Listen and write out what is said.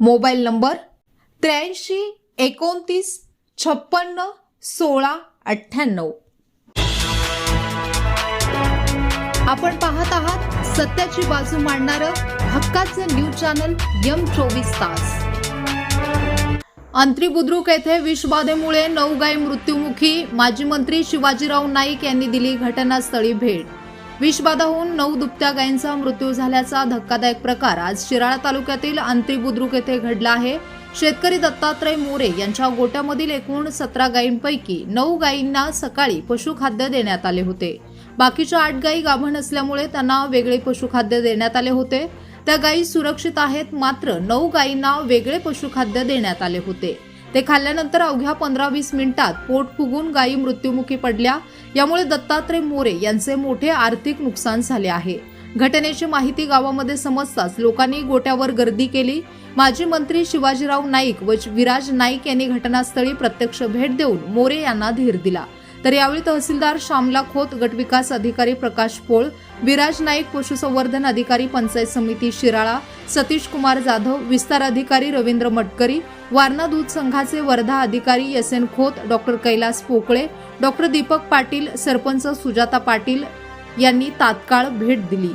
Mobile number त्र्याऐंशी एकोणतीस छप्पन्न सोळा अठ्ठ्याण्णव. आपण पाहत आहात सत्याची बाजू मांडणारं हक्काचं न्यूज चॅनल यम चोवीस तास. अंत्री बुद्रुक येथे विषबाधेमुळे नऊ गायी मृत्युमुखी माजी मंत्री शिवाजीराव नाईक यांनी दिली घटनास्थळी भेट. विषबाधा होऊन नऊ दुभत्या गायींचा मृत्यू झाल्याचा धक्कादायक प्रकार आज शिराळा तालुक्यातील अंत्री बुद्रुक येथे घडला आहे. शेतकरी दत्तात्रय मोरे यांच्या गोट्यामधील एकूण सतरा गायींपैकी नऊ गायींना सकाळी पशुखाद्य देण्यात आले होते. बाकीच्या आठ गायी गाभण असल्यामुळे त्यांना वेगळे पशुखाद्य देण्यात आले होते. त्या गायी सुरक्षित आहेत मात्र नऊ गायींना वेगळे पशुखाद्य देण्यात आले होते. ते खाल्ल्यानंतर अवघ्या पंधरा वीस मिनिटात पोट फुगून गायी मृत्युमुखी पडल्या. यामुळे दत्तात्रय मोरे यांचे मोठे आर्थिक नुकसान झाले आहे. घटनेची माहिती गावामध्ये समजताच लोकांनी गोट्यावर गर्दी केली. माजी मंत्री शिवाजीराव नाईक व विराज नाईक यांनी घटनास्थळी प्रत्यक्ष भेट देऊन मोरे यांना धीर दिला. तर यावेळी तहसीलदार श्यामला खोत गटविकास अधिकारी प्रकाश पोळ विराज नाईक पशुसंवर्धन अधिकारी पंचायत समिती शिराळा सतीश कुमार जाधव विस्तार अधिकारी रवींद्र मटकरी वारणा दूध संघाचे वर्धा अधिकारी S N Khot doctor Kailas Pokale doctor Deepak Patil sarpanch Sujata Patil यांनी तात्काळ भेट दिली.